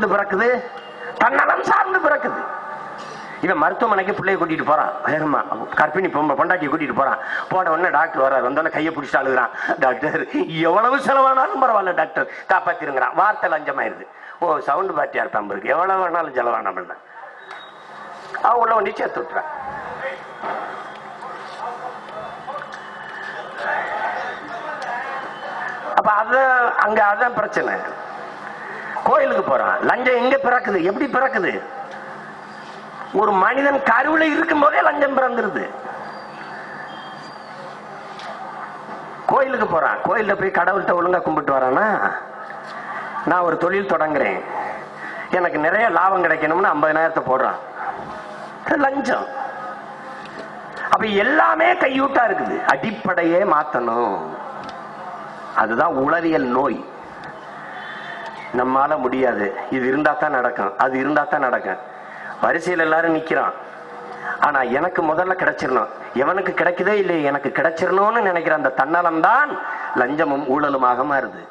சார்ந்து பிறக்குது தன்னலம் சார்ந்து பிறக்குது. இவன் மருத்துவமனைக்கு பிள்ளைய கூட்டிட்டு போறான். வேறுமா கர்ப்பிணி பொம்பை பொண்டாட்டியை கூட்டிட்டு போறான். போன உடனே டாக்டர் வர்றாரு. வந்தோடனே கையை பிடிச்சி அழுகுறான். டாக்டர் எவ்வளவு செலவானாலும் பரவாயில்ல டாக்டர். காப்பாத்திருங்கிறான். வார்த்தை லஞ்சமாயிருது. ஓ சவுண்ட் பார்ட்டியா இருப்பான் இருக்கு. எவ்வளவு வேணாலும் செலவான அவன் உள்ள வண்டி சேர்த்து விட்டுறான். அப்ப அத அங்க அதான் பிரச்சனை. கோயிலுக்கு போறான். லஞ்சம் எங்க பிறக்குது? எப்படி பிறக்குது? ஒரு மனிதன் கருவில இருக்கும் போதே லஞ்சம் பிறந்துருது. கோயிலுக்கு போறான். கோயில போய் கடவுள்கிட்ட ஒழுங்கா கும்பிட்டு வரானா? நான் ஒரு தொழில் தொடங்குறேன். எனக்கு நிறைய லாபம் கிடைக்கணும்னு ஐம்பதனாயிரத்தை போடுறான். லஞ்சம். அப்ப எல்லாமே கையூட்டா இருக்குது. அடிப்படையே மாத்தணும். அதுதான் உளவியல் நோய். நம்மால முடியாது. இது இருந்தா தான் நடக்கும். அது இருந்தா தான் நடக்கும். வரிசையில் எல்லாரும் நிக்கிறான். ஆனா எனக்கு முதல்ல கிடைச்சிடணும் எவனுக்கு கிடைக்குதே இல்லை எனக்கு கிடைச்சிடணும்னு நினைக்கிற அந்த தன்னலம் தான் லஞ்சமும் ஊழலுமாக மாறுது.